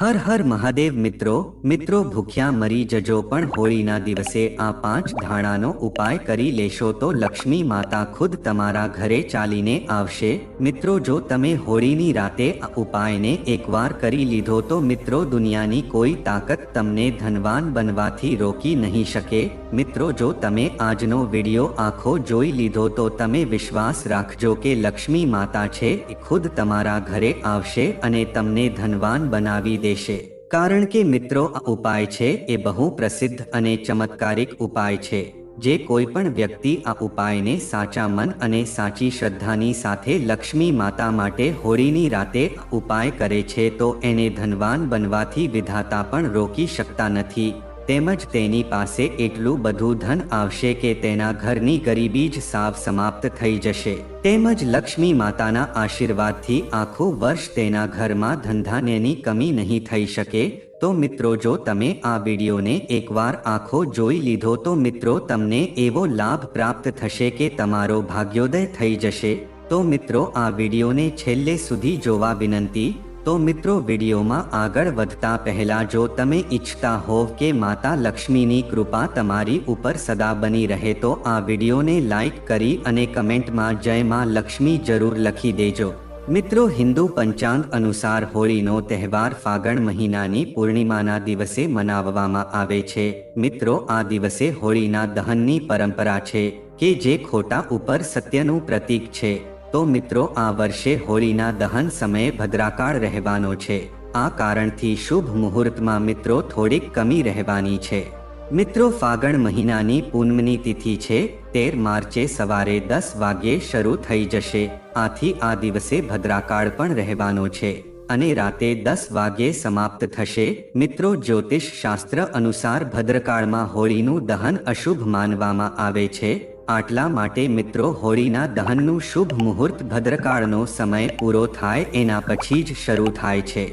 હર હર મહાદેવ મિત્રો મિત્રો ભૂખ્યા મરી જજો પણ હોળીના દિવસે આ પાંચ ધાણાનો ઉપાય કરી લેશો તો લક્ષ્મી માતા ખુદ તમારા ઘરે ચાલીને આવશે. મિત્રો જો તમે હોળીની રાતે આ ઉપાયને એકવાર કરી લીધો તો મિત્રો દુનિયાની કોઈ તાકાત તમને ધનવાન બનવાથી રોકી નહીં શકે. મિત્રો જો તમે આજનો વિડિયો આખો જોઈ લીધો તો તમે વિશ્વાસ રાખજો કે લક્ષ્મી માતા છે ખુદ તમારા ઘરે આવશે અને તમને ધનવાન બનાવી દેશે. કારણ કે મિત્રો, આ ઉપાય છે એ બહુ પ્રસિદ્ધ અને ચમત્કારિક ઉપાય છે. જે કોઈ પણ વ્યક્તિ આ ઉપાયને સાચા મન અને સાચી શ્રદ્ધાની સાથે લક્ષ્મી માતા માટે હોળીની રાતે ઉપાય કરે છે તો એને ધનવાન બનવાથી વિધાતા પણ રોકી શકતા નથી. તેમજ તેની પાસે એટલું બધું ધન આવશે કે તેના ઘરની ગરીબી જ સાવ સમાપ્ત થઈ જશે. તેમજ લક્ષ્મી માતાના આશીર્વાદથી આખું વર્ષ તેના ઘરમાં ધંધાનેની કમી નહીં થઈ શકે. તો મિત્રો, જો તમે આ વિડીયોને એકવાર આખો જોઈ લીધો, તો મિત્રો, તમને એવો લાભ પ્રાપ્ત થશે કે તમારો ભાગ્યોદય થઈ જશે. તો મિત્રો, આ વિડીયોને છેલ્લે સુધી જોવા વિનંતી તો મિત્રો વિડીયોમાં આગળ વધતા પહેલા જો તમે ઈચ્છતા હોવ કે માતા લક્ષ્મીની કૃપા તમારી ઉપર સદા બની રહે તો આ વિડીયોને લાઈક કરી અને કમેન્ટમાં જય માં લક્ષ્મી જરૂર લખી દેજો. મિત્રો હિન્દુ પંચાંગ અનુસાર હોળીનો તહેવાર ફાગણ મહિનાની પૂર્ણિમાના દિવસે મનાવવામાં આવે છે. મિત્રો આ દિવસે હોળીના દહનની પરંપરા છે કે જે ખોટા ઉપર સત્યનું પ્રતીક છે. તો મિત્રો, આ વર્ષે હોળીના દહન સમયે ભદ્રાકાળ રહેવાનો છે. આ કારણથી શુભ મુહૂર્તમાં મિત્રો થોડીક કમી રહેવાની છે. મિત્રો, ફાગણ મહિનાની પૂનમની તિથિ છે. તેર માર્ચે સવારે દસ વાગ્યે શરૂ થઈ જશે. આથી આ દિવસે ભદ્રાકાળ પણ રહેવાનો છે અને રાતે દસ વાગ્યે સમાપ્ત થશે. મિત્રો જ્યોતિષ શાસ્ત્ર અનુસાર ભદ્રકાળમાં હોળીનું દહન અશુભ માનવામાં આવે છે. આટલા માટે મિત્રો હોળીના દહનનું શુભ મુહૂર્ત ભદ્રકાળનો સમય પૂરો થાય એના પછી જ શરૂ થાય છે.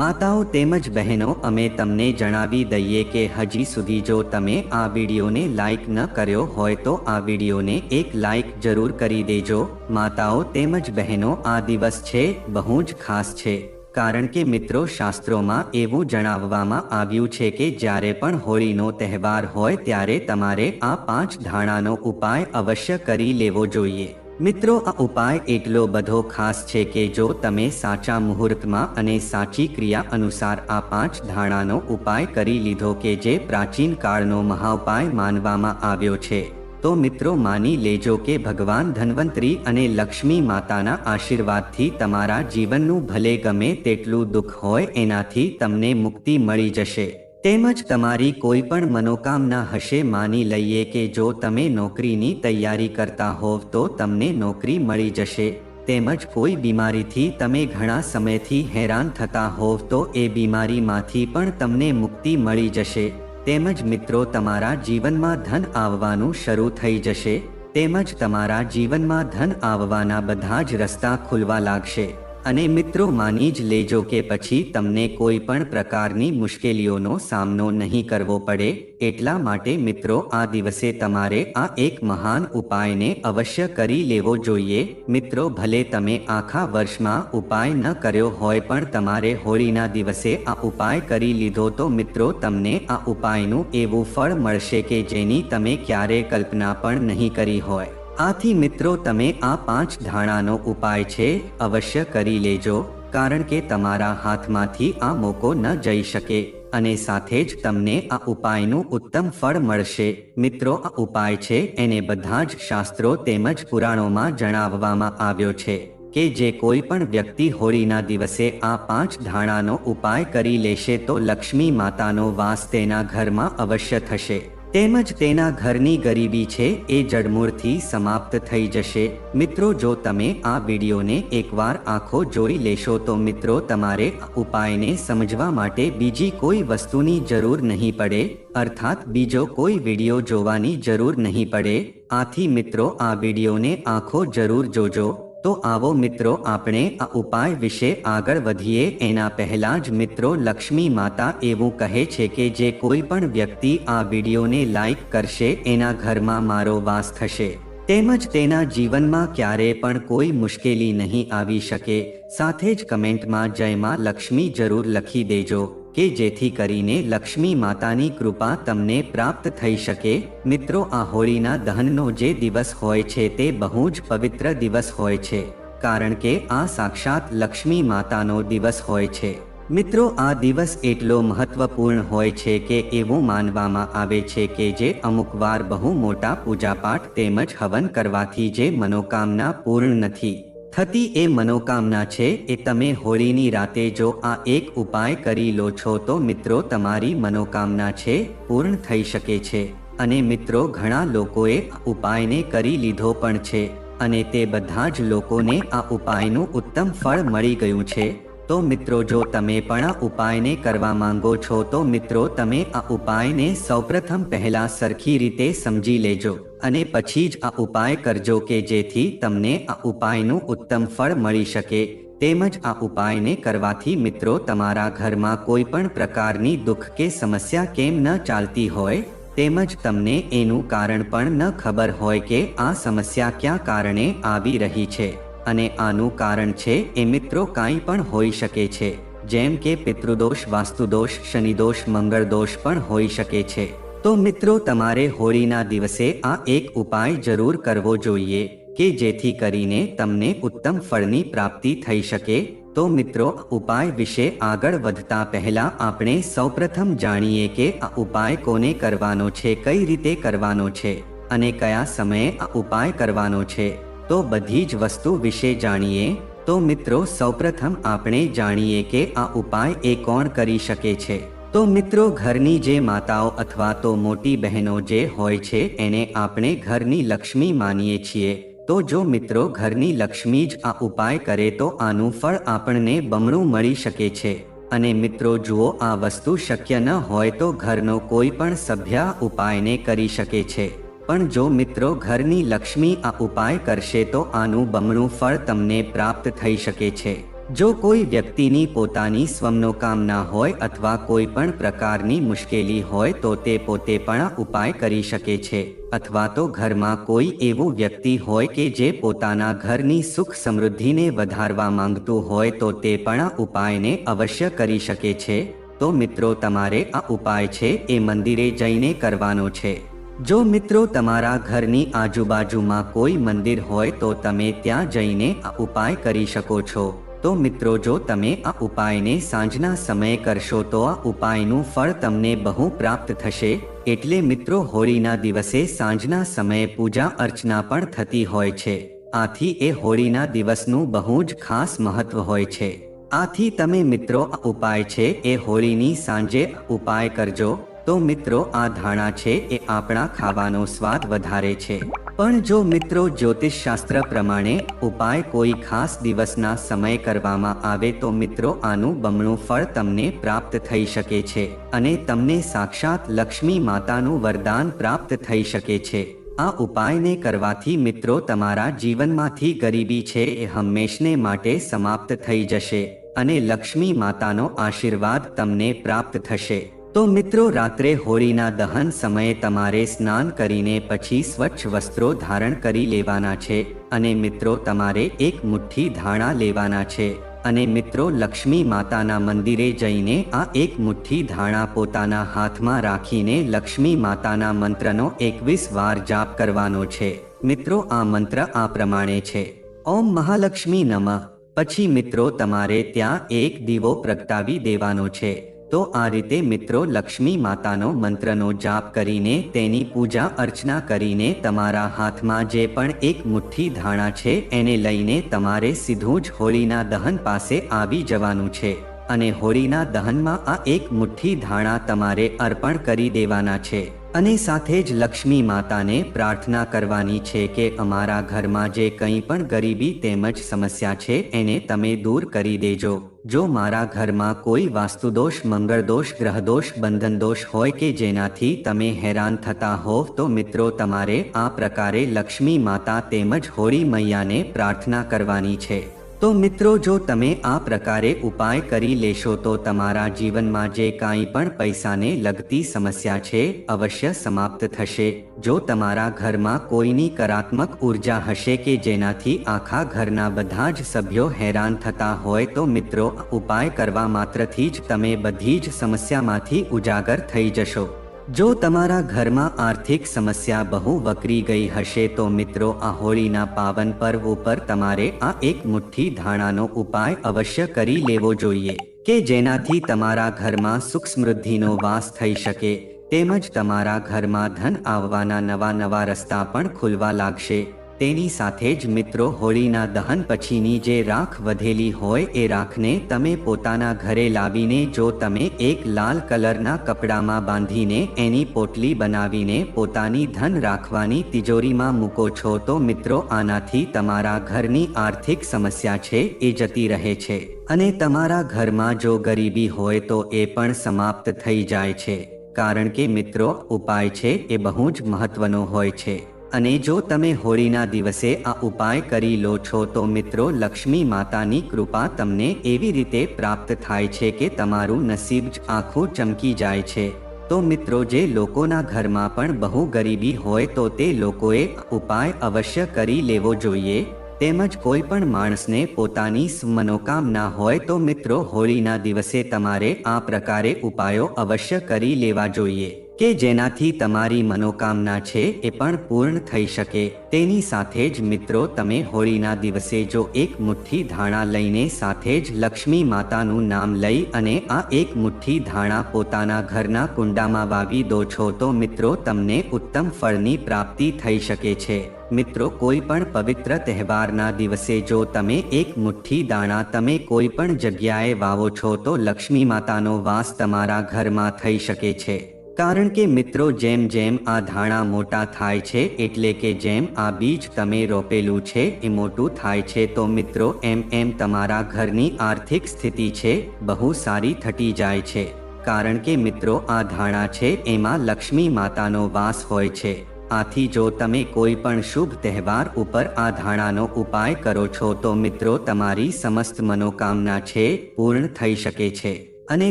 માતાઓ તેમજ બહેનો, અમે તમને જણાવી દઈએ કે હજી સુધી જો તમે આ વિડીયોને લાઈક ન કર્યો હોય તો આ વિડીયોને એક લાઈક જરૂર કરી દેજો. માતાઓ તેમજ બહેનો, આ દિવસ છે બહુ જ ખાસ છે. કારણ કે મિત્રો શાસ્ત્રોમાં એવું જણાવવામાં આવ્યું છે કે જ્યારે પણ હોળીનો તહેવાર હોય ત્યારે તમારે આ પાંચ ધાણાનો ઉપાય અવશ્ય કરી લેવો જોઈએ. મિત્રો, આ ઉપાય એટલો બધો ખાસ છે કે જો તમે સાચા મુહૂર્તમાં અને સાચી ક્રિયા અનુસાર આ પાંચ ધાણાનો ઉપાય કરી લીધો કે જે પ્રાચીન કાળનો મહાઉપાય માનવામાં આવ્યો છે. તો મિત્રો માની લેજો કે ભગવાન ધન્વંતરી અને લક્ષ્મી માતાના આશીર્વાદથી તમારા જીવનનું ભલે ગમે તેટલું દુઃખ હોય એનાથી તમને મુક્તિ મળી જશે. તેમજ તમારી કોઈ પણ મનોકામના હશે માની લઈએ કે જો તમે નોકરીની તૈયારી કરતા હોવ તો તમને નોકરી મળી જશે. તેમજ કોઈ બીમારીથી તમે ઘણા સમયથી હેરાન થતા હોવ તો એ બીમારીમાંથી પણ તમને મુક્તિ મળી જશે. તેમજ મિત્રો તમારા જીવનમાં ધન આવવાનું શરૂ થઈ જશે, તેમજ તમારા જીવનમાં ધન આવવાના બધા જ રસ્તા ખુલવા લાગશે. અને મિત્રો, માની જ લેજો કે પછી તમને કોઈ પણ પ્રકારની મુશ્કેલીઓનો સામનો નહીં કરવો પડે. એટલા માટે મિત્રો, આ દિવસે તમારે આ એક મહાન ઉપાયને અવશ્ય કરી લેવો જોઈએ. મિત્રો, ભલે તમે આખા વર્ષમાં ઉપાય ન કર્યો હોય પણ તમારે હોળીના દિવસે આ ઉપાય કરી લીધો તો મિત્રો, તમને આ ઉપાયનું એવું ફળ મળશે કે જેની તમે ક્યારે કલ્પના પણ નહીં કરી હોય. આથી મિત્રો તમે આ પાંચ ધાણાનો ઉપાય છે અવશ્ય કરી લેજો, કારણ કે તમારા હાથમાંથી આ મોકો ન જઈ શકે અને સાથે જ તમને આ ઉપાયનું ઉત્તમ ફળ મળશે. મિત્રો, આ ઉપાય છે એને બધા જ શાસ્ત્રો તેમજ પુરાણોમાં જણાવવામાં આવ્યો છે કે જે કોઈ પણ વ્યક્તિ હોળીના દિવસે આ પાંચ ધાણાનો ઉપાય કરી લેશે તો લક્ષ્મી માતાનો વાસ તેના ઘરમાં અવશ્ય થશે. તેમજ તેના ઘરની ગરીબી છે એ જડમૂળથી સમાપ્ત થઈ જશે. મિત્રો, જો તમે આ વિડીયોને એકવાર આંખો જોઈ લેશો, તો મિત્રો, તમારે ઉપાયને સમજવા માટે બીજી કોઈ વસ્તુની જરૂર નહીં પડે. અર્થાત, બીજો કોઈ વીડિયો જોવાની જરૂર નહીં પડે. આથી મિત્રો, આ વિડીયોને આંખો જરૂર જોજો. તો આવો મિત્રો, આપણે આ ઉપાય વિશે આગળ વધીએ. એના પહેલા જ મિત્રો, લક્ષ્મી માતા એવું કહે છે કે જે કોઈ પણ વ્યક્તિ આ વિડીયોને લાઈક કરશે, એના ઘરમાં મારો વાસ થશે. તેમજ તેના જીવનમાં ક્યારે પણ કોઈ મુશ્કેલી નહીં આવી શકે. સાથે જ કમેન્ટમાં જયમાં લક્ષ્મી જરૂર લખી દેજો. કે જેથી કરીને લક્ષ્મી માતાની કૃપા તમને પ્રાપ્ત થઈ શકે. મિત્રો, આ હોળીના દહનનો જે દિવસ હોય છે તે બહુ જ પવિત્ર દિવસ હોય છે, કારણ કે આ સાક્ષાત લક્ષ્મી માતાનો દિવસ હોય છે. મિત્રો, આ દિવસ એટલો મહત્વપૂર્ણ હોય છે કે એવું માનવામાં આવે છે કે જે અમુક વાર બહુ મોટા પૂજાપાઠ તેમજ હવન કરવાથી જે મનોકામના પૂર્ણ નથી. થતી એ મનોકામના છે એ તમે હોળીની રાતે જો આ એક ઉપાય કરી લો છો તો મિત્રો તમારી મનોકામના છે પૂર્ણ થઈ શકે છે. અને મિત્રો ઘણા લોકોએ ઉપાયને કરી લીધો પણ છે. અને તે બધા જ લોકોને આ ઉપાયનું ઉત્તમ ફળ મળી ગયું છે. તો મિત્રો, જો તમે પણ આ ઉપાયને કરવા માંગો છો, તો મિત્રો, તમે આ ઉપાયને સૌપ્રથમ પહેલા સરખી રીતે સમજી લેજો અને પછી જ આ ઉપાય કરજો કે જેથી તમને આ ઉપાયનું ઉત્તમ ફળ મળી શકે. તેમજ આ ઉપાયને કરવાથી મિત્રો, તમારા ઘરમાં કોઈ પણ પ્રકારની દુઃખ કે સમસ્યા કેમ ન ચાલતી હોય, તેમજ તમને એનું કારણ પણ ન ખબર હોય કે આ સમસ્યા ક્યાં કારણે આવી રહી છે. અને આનું કારણ છે, એ મિત્રો કાંઈ પણ હોઈ શકે છે. જેમ કે પિતૃદોષ, વાસ્તુદોષ, શનિદોષ, મંગળદોષ પણ હોઈ શકે છે. તો મિત્રો તમારે હોળીના દિવસે આ એક ઉપાય જરૂર કરવો જોઈએ, કે જેથી કરીને તમને ઉત્તમ ફળની પ્રાપ્તિ થઈ શકે. તો મિત્રો ઉપાય વિશે આગળ વધતા પહેલા આપણે સૌપ્રથમ જાણીએ કે આ ઉપાય કોને કરવાનો છે, કઈ રીતે કરવાનો છે, અને કયા સમયે આ ઉપાય કરવાનો છે. તો બધી જ વસ્તુ વિશે જાણીએ? તો મિત્રો, સૌપ્રથમ આપણે જાણીએ કે આ ઉપાય એ કોણ કરી શકે છે. તો મિત્રો, ઘરની જે માતાઓ અથવા તો મોટી બહેનો જે હોય છે, એને આપણે ઘરની લક્ષ્મી માનીએ છીએ. તો જો મિત્રો, ઘરની લક્ષ્મી જ આ ઉપાય કરે તો આનું ફળ આપણને બમણું મળી શકે છે. અને મિત્રો, જુઓ, આ વસ્તુ શક્ય ન હોય તો ઘરનો કોઈ પણ સભ્ય ઉપાયને કરી શકે છે. પણ જો મિત્રો ઘરની લક્ષ્મી આ ઉપાય કરશે તો આનું બમણું ફળ તમને પ્રાપ્ત થઈ શકે છે. જો કોઈ વ્યક્તિની પોતાની સ્વમનોકામના હોય અથવા કોઈ પણ પ્રકારની મુશ્કેલી હોય તો તે પોતે પણ ઉપાય કરી શકે છે. અથવા તો ઘરમાં કોઈ એવું વ્યક્તિ હોય કે જે પોતાના ઘરની સુખ સમૃદ્ધિને વધારવા માંગતું હોય તો તે પણ ઉપાયને અવશ્ય કરી શકે છે. તો મિત્રો તમારે આ ઉપાય છે એ મંદિરે જઈને કરવાનો છે. જો મિત્રો તમારા ઘરની આજુબાજુમાં કોઈ મંદિર હોય તો તમે ત્યાં જઈને આ ઉપાય કરી શકો છો. તો મિત્રો જો તમે આ ઉપાયને સાંજના સમયે કરશો તો આ ઉપાયનું ફળ તમને બહુ પ્રાપ્ત થશે. એટલે મિત્રો હોળીના દિવસે સાંજના સમયે પૂજા અર્ચના પણ થતી હોય છે. આથી એ હોળીના દિવસનું બહુ જ ખાસ મહત્વ હોય છે. આથી તમે મિત્રો આ ઉપાય છે એ હોળીની સાંજે ઉપાય કરજો. તો મિત્રો, આ ધાણા છે એ આપણા ખાવાનો સ્વાદ વધારે છે. પણ જો મિત્રો જ્યોતિષ શાસ્ત્ર પ્રમાણે ઉપાય કોઈ ખાસ દિવસના સમય કરવામાં આવે તો મિત્રો, આનું બમણું ફળ તમને પ્રાપ્ત થઈ શકે છે અને તમને સાક્ષાત લક્ષ્મી માતાનું વરદાન પ્રાપ્ત થઈ શકે છે. આ ઉપાયને કરવાથી મિત્રો, તમારા જીવનમાંથી ગરીબી છે એ હંમેશને માટે સમાપ્ત થઈ જશે અને લક્ષ્મી માતાનો આશીર્વાદ તમને પ્રાપ્ત થશે. તો મિત્રો, રાત્રે હોળીના દહન સમયે તમારે સ્નાન કરીને પછી સ્વચ્છ વસ્ત્રો ધારણ કરી લેવાના છે અને મિત્રો, તમારે એક મુઠ્ઠી ધાણા લેવાના છે અને મિત્રો, લક્ષ્મી માતાના મંદિરે જઈને આ એક મુઠ્ઠી ધાણા પોતાના હાથમાં રાખીને લક્ષ્મી માતાના મંત્રનો એકવીસ વાર જાપ કરવાનો છે. મિત્રો, આ મંત્ર આ પ્રમાણે છે. ઓમ મહાલક્ષ્મી નમઃ. પછી મિત્રો, તમારે ત્યાં એક દીવો પ્રગટાવી દેવાનો છે. તો આ રીતે મિત્રો લક્ષ્મી માતાનો મંત્રનો જાપ કરીને તેની પૂજા અર્ચના કરીને તમારા હાથમાં જે પણ એક મુઠ્ઠી ધાણા છે એને લઈને તમારે સીધું જ હોળીના દહન પાસે આવી જવાનું છે. અને હોળીના દહનમાં આ એક મુઠ્ઠી ધાણા તમારે અર્પણ કરી દેવાના છે. અને સાથે જ લક્ષ્મી માતાને પ્રાર્થના કરવાની છે કે અમારા ઘરમાં જે કંઈ પણ ગરીબી તેમજ સમસ્યા છે એને તમે દૂર કરી દેજો. જો મારા ઘરમાં કોઈ વાસ્તુદોષ મંગળદોષ ગ્રહદોષ બંધનદોષ હોય કે જેનાથી તમે હેરાન થતા હોવ તો મિત્રો તમારે આ પ્રકારે લક્ષ્મી માતા તેમજ હોળી મૈયાને પ્રાર્થના કરવાની છે. તો મિત્રો, જો તમે આ પ્રકારે ઉપાય કરી લેશો, તો તમારા જીવનમાં જે કાંઈ પણ પૈસાને લગતી સમસ્યા છે, અવશ્ય સમાપ્ત થશે. જો તમારા ઘરમાં કોઈની કરાત્મક ઊર્જા હશે કે જેનાથી આખા ઘરના બધા જ સભ્યો હેરાન થતા હોય, તો મિત્રો ઉપાય કરવા માત્રથી જ તમે બધી જ સમસ્યામાંથી ઉજાગર થઈ જશો. જો તમારા ઘરમાં આર્થિક સમસ્યા બહુ વકરી ગઈ હશે તો મિત્રો, આ હોળીના પાવન પર્વ ઉપર તમારે આ એક મુઠ્ઠી ધાણાનો ઉપાય અવશ્ય કરી લેવો જોઈએ કે જેનાથી તમારા ઘરમાં સુખ સમૃદ્ધિનો વાસ થઈ શકે. તેમજ તમારા ઘરમાં ધન આવવાના નવા નવા રસ્તા પણ ખુલવા લાગશે. તેની સાથે જ મિત્રો, હોળીના દહન પછીની જે રાખ વધેલી હોય એ રાખને તમે પોતાના ઘરે લાવીને જો તમે એક લાલ કલરના કપડામાં બાંધીને એની પોટલી બનાવીને પોતાની ધન રાખવાની તિજોરીમાં મૂકો છો તો મિત્રો, આનાથી તમારા ઘરની આર્થિક સમસ્યા છે એ જતી રહે છે. અને તમારા ઘરમાં જો ગરીબી હોય તો એ પણ સમાપ્ત થઈ જાય છે. કારણ કે મિત્રો, ઉપાય છે એ બહુ જ મહત્વનો હોય છે. અને જો તમે હોળીના દિવસે આ ઉપાય કરી લો છો, તો મિત્રો, લક્ષ્મી માતાની કૃપા તમને એવી રીતે પ્રાપ્ત થાય છે કે તમારું નસીબ જ આખું ચમકી જાય છે. તો મિત્રો, જે લોકોના ઘરમાં પણ બહુ ગરીબી હોય, તો તે લોકોએ ઉપાય અવશ્ય કરી લેવો જોઈએ. તેમજ કોઈ પણ માણસને પોતાની મનોકામના હોય, તો મિત્રો, હોળીના દિવસે તમારે આ પ્રકારે ઉપાયો અવશ્ય કરી લેવા જોઈએ. કે જેનાથી તમારી મનોકામના છે એ પણ પૂર્ણ થઈ શકે. તેની સાથે જ મિત્રો, તમે હોળીના દિવસે જો એક મુઠ્ઠી ધાણા લઈને સાથે જ લક્ષ્મી માતાનું નામ લઈ અને આ એક મુઠ્ઠી ધાણા પોતાના ઘરના કુંડામાં વાવી દો છો તો મિત્રો, તમને ઉત્તમ ફળની પ્રાપ્તિ થઈ શકે છે. મિત્રો, કોઈ પણ પવિત્ર તહેવારના દિવસે જો તમે એક મુઠ્ઠી દાણા તમે કોઈ પણ જગ્યાએ વાવો છો તો લક્ષ્મી માતાનો વાસ તમારા ઘરમાં થઈ શકે છે. કારણ કે મિત્રો જેમ જેમ આ ધાણા મોટા થાય છે એટલે કે જેમ આ બીજ તમે રોપેલું છે એ મોટું થાય છે તો મિત્રો એમ એમ તમારા ઘરની આર્થિક સ્થિતિ છે બહુ સારી થતી જાય છે. કારણ કે મિત્રો આ ધાણા છે એમાં લક્ષ્મી માતાનો વાસ હોય છે. આથી જો તમે કોઈ પણ શુભ તહેવાર ઉપર આ ધાણાનો ઉપાય કરો છો તો મિત્રો તમારી સમસ્ત મનોકામના છે પૂર્ણ થઈ શકે છે. અને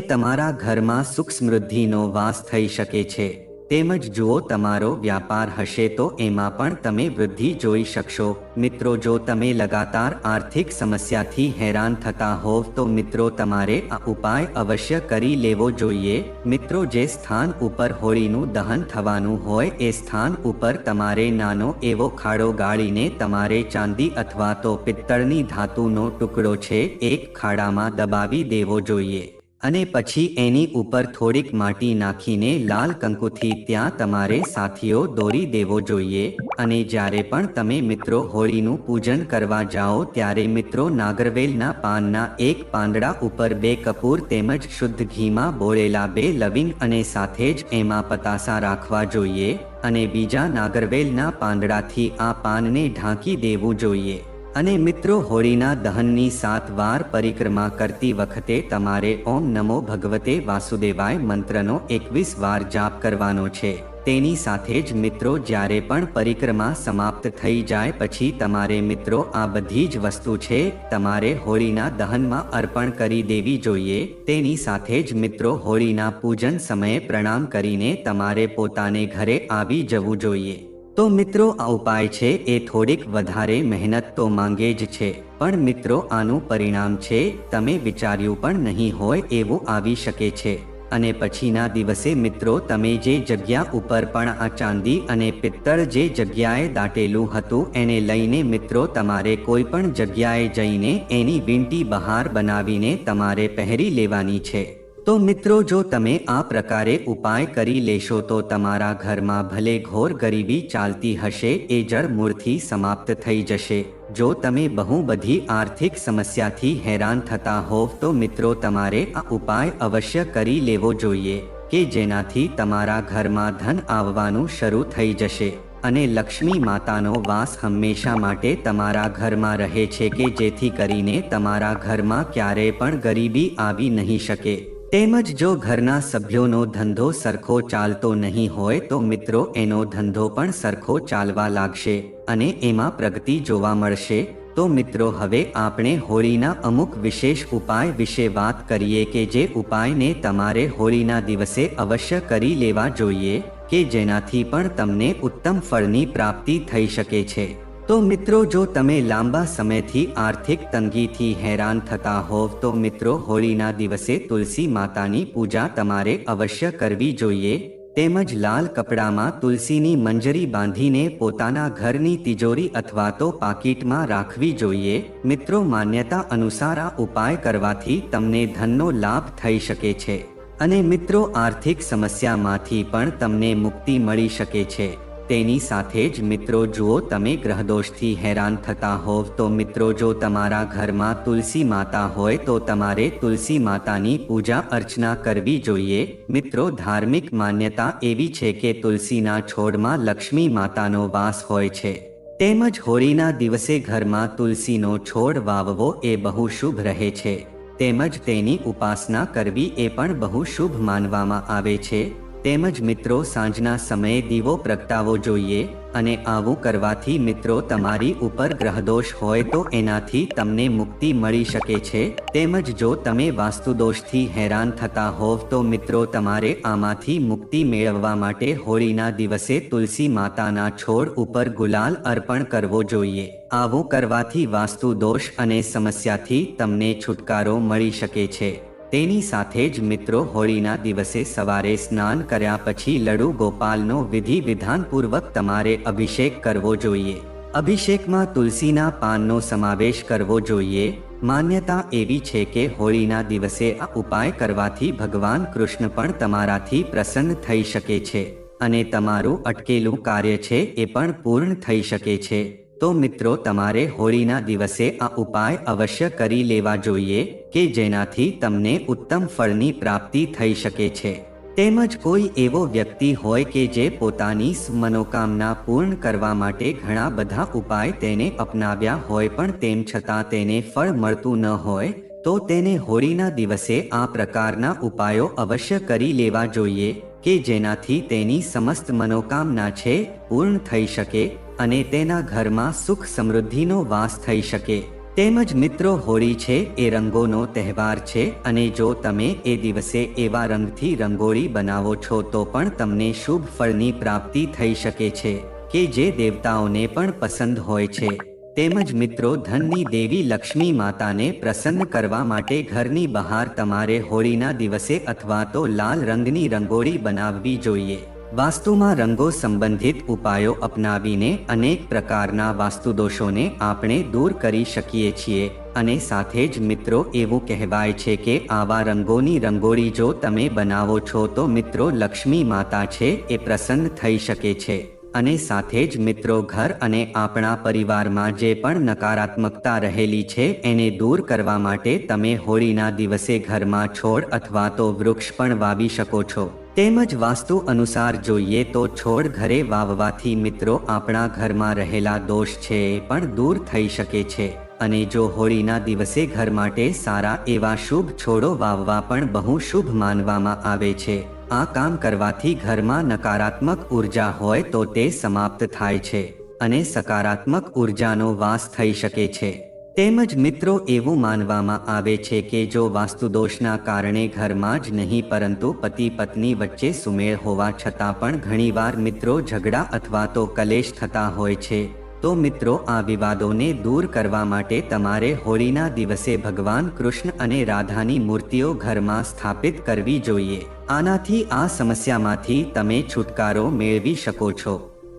તમારા ઘરમાં સુખ સમૃદ્ધિનો વાસ થઈ શકે છે. તેમજ જુઓ તમારો વ્યાપાર હશે તો એમાં પણ તમે વૃદ્ધિ જોઈ શકશો. મિત્રો, જો તમે લગાતાર આર્થિક સમસ્યાથી હેરાન થતા હોવ તો મિત્રો, તમારે આ ઉપાય અવશ્ય કરી લેવો જોઈએ. મિત્રો, જે સ્થાન ઉપર હોળીનું દહન થવાનું હોય એ સ્થાન ઉપર તમારે નાનો એવો ખાડો ગાળીને તમારે ચાંદી અથવા તો પિત્તળની ધાતુનો ટુકડો છે, એક ખાડામાં દબાવી દેવો જોઈએ. અને પછી એની ઉપર થોડીક માટી નાખીને લાલ કંકુથી ત્યાં તમારે સાથીઓ દોરી દેવો જોઈએ. અને જ્યારે પણ તમે મિત્રો હોળીનું પૂજન કરવા જાઓ ત્યારે મિત્રો નાગરવેલના પાનના એક પાંદડા ઉપર બે કપૂર તેમજ શુદ્ધ ઘીમાં બોળેલા બે લવિંગ અને સાથે જ એમાં પતાસા રાખવા જોઈએ. અને બીજા નાગરવેલના પાંદડાથી આ પાનને ઢાંકી દેવું જોઈએ. અને મિત્રો, હોળીના દહનની સાત વાર પરિક્રમા કરતી વખતે તમારે ઓમ નમો ભગવતે વાસુદેવાય મંત્રનો એકવીસ વાર જાપ કરવાનો છે. તેની સાથે જ મિત્રો, જ્યારે પણ પરિક્રમા સમાપ્ત થઈ જાય પછી તમારે મિત્રો આ બધી જ વસ્તુ છે, તમારે હોળીના દહનમાં અર્પણ કરી દેવી જોઈએ. તેની સાથે જ મિત્રો, હોળીના પૂજન સમયે પ્રણામ કરીને તમારે પોતાને ઘરે આવી જવું જોઈએ. તો મિત્રો, આ ઉપાય છે એ થોડીક વધારે મહેનત તો માંગે જ છે, પણ મિત્રો, આનું પરિણામ છે, તમે વિચાર્યું પણ નહીં હોય એવું આવી શકે છે. અને પછીના દિવસે મિત્રો, તમે જે જગ્યા ઉપર પણ આ ચાંદી અને પિત્તળ જે જગ્યાએ દાટેલું હતું, એને લઈને મિત્રો, તમારે કોઈ પણ જગ્યાએ જઈને એની વીંટી બહાર બનાવીને તમારે પહેરી લેવાની છે. તો મિત્રો, જો તમે આ પ્રકારે ઉપાય કરી લેશો, તો તમારા ઘરમાં ભલે ઘોર ગરીબી ચાલતી હશે, એ જળ મૂળથી સમાપ્ત થઈ જશે. જો તમે બહુ બધી આર્થિક સમસ્યાથી હેરાન થતા હોવ તો મિત્રો, તમારે આ ઉપાય અવશ્ય કરી લેવો જોઈએ, કે જેનાથી તમારા ઘરમાં ધન આવવાનું શરૂ થઈ જશે. અને લક્ષ્મી માતાનો વાસ હંમેશા માટે તમારા ઘરમાં રહે છે, કે જેથી કરીને તમારા ઘરમાં ક્યારેય પણ ગરીબી આવી નહીં શકે. તેમજ જો ઘરના સભ્યોનો ધંધો સરખો ચાલતો નહીં હોય તો મિત્રો એનો ધંધો પણ સરખો ચાલવા લાગશે અને એમાં પ્રગતિ જોવા મળશે. તો મિત્રો હવે આપણે હોળીના અમુક વિશેષ ઉપાય વિશે વાત કરીએ કે જે ઉપાયને તમારે હોળીના દિવસે અવશ્ય કરી લેવા જોઈએ, કે જેનાથી પણ તમને ઉત્તમ ફળની પ્રાપ્તિ થઈ શકે છે. તો મિત્રો, જો તમે લાંબા સમયથી આર્થિક તંગીથી હેરાન થતા હોવ, તો મિત્રો, હોળીના દિવસે તુલસી માતાની પૂજા તમારે અવશ્ય કરવી જોઈએ. તેમજ લાલ કપડામાં તુલસીની મંજરી બાંધીને પોતાના ઘરની તિજોરી અથવા તો પાકીટમાં રાખવી જોઈએ. મિત્રો, માન્યતા અનુસાર આ ઉપાય કરવાથી તમને ધનનો લાભ થઈ શકે છે. અને મિત્રો, આર્થિક સમસ્યામાંથી પણ તમને મુક્તિ મળી શકે છે. તેની સાથે જ મિત્રો જુઓ તમે ગ્રહદોષથી હેરાન થતા હોવ તો મિત્રો જો તમારા ઘરમાં તુલસી માતા હોય તો તમારે તુલસી માતાની પૂજા અર્ચના કરવી જોઈએ. મિત્રો ધાર્મિક માન્યતા એવી છે કે તુલસીના છોડમાં લક્ષ્મી માતાનો વાસ હોય છે. તેમજ હોળીના દિવસે ઘરમાં તુલસીનો છોડ વાવવો એ બહુ શુભ રહે છે. તેમજ તેની ઉપાસના કરવી એ પણ બહુ શુભ માનવામાં આવે છે. તેમજ મિત્રો, સાંજના સમયે દીવો પ્રગટાવવો જોઈએ અને આવું કરવાથી મિત્રો તમારી ઉપર ગ્રહદોષ હોય તો એનાથી તમને મુક્તિ મળી શકે છે. તેમજ જો તમે વાસ્તુદોષથી હેરાન થતા હોવ તો મિત્રો, તમારે આમાંથી મુક્તિ મેળવવા માટે હોળીના દિવસે તુલસી માતાના છોડ ઉપર ગુલાલ અર્પણ કરવો જોઈએ. આવું કરવાથી વાસ્તુ દોષ અને સમસ્યાથી તમને છુટકારો મળી શકે છે. તેની સાથે જ મિત્રો હોળીના દિવસે સવારે સ્નાન કર્યા પછી લડુ ગોપાલનો વિધિ વિધાનપૂર્વક તમારે અભિષેક કરવો જોઈએ. અભિષેકમાં તુલસીના પાનનો સમાવેશ કરવો જોઈએ. માન્યતા એવી છે કે હોળીના દિવસે આ ઉપાય કરવાથી ભગવાન કૃષ્ણ પણ તમારાથી પ્રસન્ન થઈ શકે છે અને તમારું અટકેલું કાર્ય છે એ પણ પૂર્ણ થઈ શકે છે. તો મિત્રો તમારે હોળીના દિવસે આ ઉપાય અવશ્ય કરી લેવા જોઈએ કે જેનાથી તમને ઉત્તમ ફળની પ્રાપ્તિ થઈ શકે છે. તેમજ કોઈ એવો વ્યક્તિ હોય કે જે પોતાની મનોકામના પૂર્ણ કરવા માટે ઘણા બધા ઉપાય તેને અપનાવ્યા હોય પણ તેમ છતાં તેને ફળ મળતું ન હોય, તો તેને હોળીના દિવસે આ પ્રકારના ઉપાયો અવશ્ય કરી લેવા જોઈએ કે જેનાથી તેની સમસ્ત મનોકામના છે, પૂર્ણ થઈ શકે અને તેના ઘરમાં સુખ સમૃદ્ધિનો વાસ થઈ શકે. તેમજ મિત્રો, હોળી છે એ રંગોનો તહેવાર છે અને જો તમે એ દિવસે એવા રંગથી રંગોળી બનાવો છો તો પણ તમને શુભ ફળની પ્રાપ્તિ થઈ શકે છે, કે જે દેવતાઓને પણ પસંદ હોય છે. તેમજ મિત્રો, ધનની દેવી લક્ષ્મી માતાને પ્રસન્ન કરવા માટે ઘરની બહાર તમારે હોળીના દિવસે અથવા તો લાલ રંગની રંગોળી બનાવવી જોઈએ. વાસ્તુમાં રંગો સંબંધિત ઉપાયો અપનાવીને અનેક પ્રકારના વાસ્તુદોષોને આપણે દૂર કરી શકીએ છીએ અને સાથે જ મિત્રો એવું કહેવાય છે કે આવા રંગોની રંગોળી જો તમે બનાવો છો તો મિત્રો લક્ષ્મી માતા છે એ પ્રસન્ન થઈ શકે છે. અને સાથે જ મિત્રો ઘર અને આપણા પરિવારમાં જે પણ નકારાત્મકતા રહેલી છે એને દૂર કરવા માટે તમે હોળીના દિવસે ઘરમાં છોડ અથવા તો વૃક્ષ પણ વાવી શકો છો. તેમજ વાસ્તુ અનુસાર જોઈએ તો છોડ ઘરે વાવવાથી મિત્રો આપણા ઘરમાં રહેલા દોષ છે એ પણ દૂર થઈ શકે છે. અને જો હોળીના દિવસે ઘર માટે સારા એવા શુભ છોડો વાવવા પણ બહુ શુભ માનવામાં આવે છે. આ કામ કરવાથી ઘરમાં નકારાત્મક ઊર્જા હોય તો તે સમાપ્ત થાય છે અને સકારાત્મક ઉર્જાનો વાસ થઈ શકે છે. તેમજ મિત્રો એવું માનવામાં આવે છે કે જો વાસ્તુદોષના કારણે ઘરમાં જ નહીં પરંતુ પતિ પત્ની વચ્ચે સુમેળ હોવા છતાં પણ ઘણીવાર મિત્રો ઝઘડા અથવા તો કલેશ થતા હોય છે, તો મિત્રો આ વિવાદોને દૂર કરવા માટે તમારે હોળીના દિવસે ભગવાન કૃષ્ણ અને રાધાની મૂર્તિઓ ઘરમાં સ્થાપિત કરવી જોઈએ. આનાથી આ સમસ્યામાંથી તમે છુટકારો મેળવી શકો છો.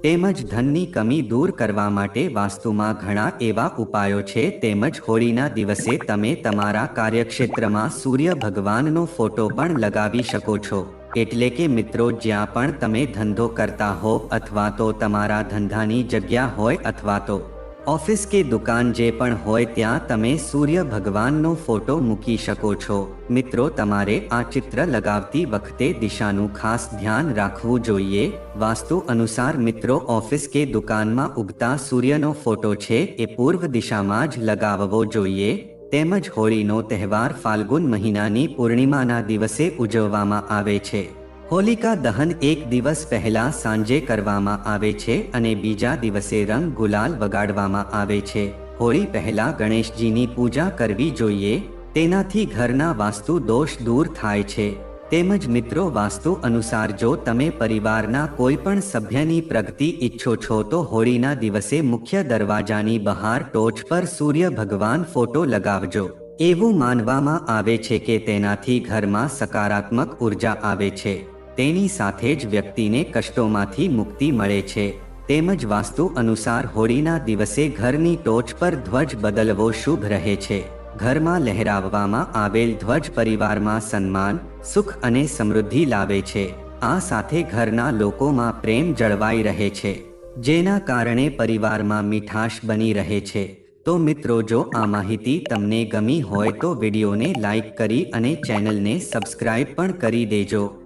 તેમજ ધનની કમી દૂર કરવા માટે વાસ્તુમાં ઘણા એવા ઉપાયો છે. તેમજ હોળીના દિવસે તમે તમારા કાર્યક્ષેત્રમાં સૂર્ય ભગવાનનો ફોટો પણ લગાવી શકો છો. એટલે કે મિત્રો, જ્યાં પણ તમે ધંધો કરતા હો અથવા તો તમારા ધંધાની જગ્યા હોય અથવા તો ઓફિસ કે દુકાન જે પણ હોય ત્યાં તમે સૂર્ય ભગવાનનો ફોટો મૂકી શકો છો. મિત્રો, તમારે આ ચિત્ર લગાવતી વખતે દિશાનું ખાસ ધ્યાન રાખવું જોઈએ. વાસ્તુ અનુસાર મિત્રો, ઓફિસ કે દુકાનમાં ઉગતા સૂર્યનો ફોટો છે એ પૂર્વ દિશામાં જ લગાવવો જોઈએ. તેમજ હોળીનો તહેવાર ફાલ્ગુન મહિનાની પૂર્ણિમાના દિવસે ઉજવવામાં આવે છે. હોલિકા દહન એક દિવસ પહેલા સાંજે કરવામાં આવે છે અને બીજા દિવસે રંગ ગુલાલ વગાડવામાં આવે છે. હોળી પહેલા ગણેશજીની પૂજા કરવી જોઈએ, તેનાથી ઘરના વાસ્તુ દોષ દૂર થાય છે. તેમજ મિત્રો, વાસ્તુ અનુસાર જો તમે પરિવારના કોઈ પણ સભ્યની પ્રગતિ ઈચ્છો છો તો હોળીના દિવસે મુખ્ય દરવાજાની બહાર ટોચ પર સૂર્ય ભગવાન ફોટો લગાવજો. એવું માનવામાં આવે છે કે તેનાથી ઘરમાં સકારાત્મક ઊર્જા આવે છે. તેની સાથે જ વ્યક્તિને કષ્ટોમાંથી મુક્તિ મળે છે. તેમજ વાસ્તુ અનુસાર હોળીના દિવસે ઘરની ટોચ પર ધ્વજ બદલવો શુભ રહે છે. ઘરમાં લહેરાવવામાં આવેલ ધ્વજ પરિવારમાં સન્માન, સુખ અને સમૃદ્ધિ લાવે છે. આ સાથે ઘરના લોકોમાં પ્રેમ જળવાઈ રહે છે. જેના કારણે પરિવારમાં મીઠાશ બની રહે છે. તો મિત્રો, જો આ માહિતી તમને ગમી હોય તો વિડીયોને લાઈક કરી અને ચેનલને સબસ્ક્રાઇબ પણ કરી દેજો.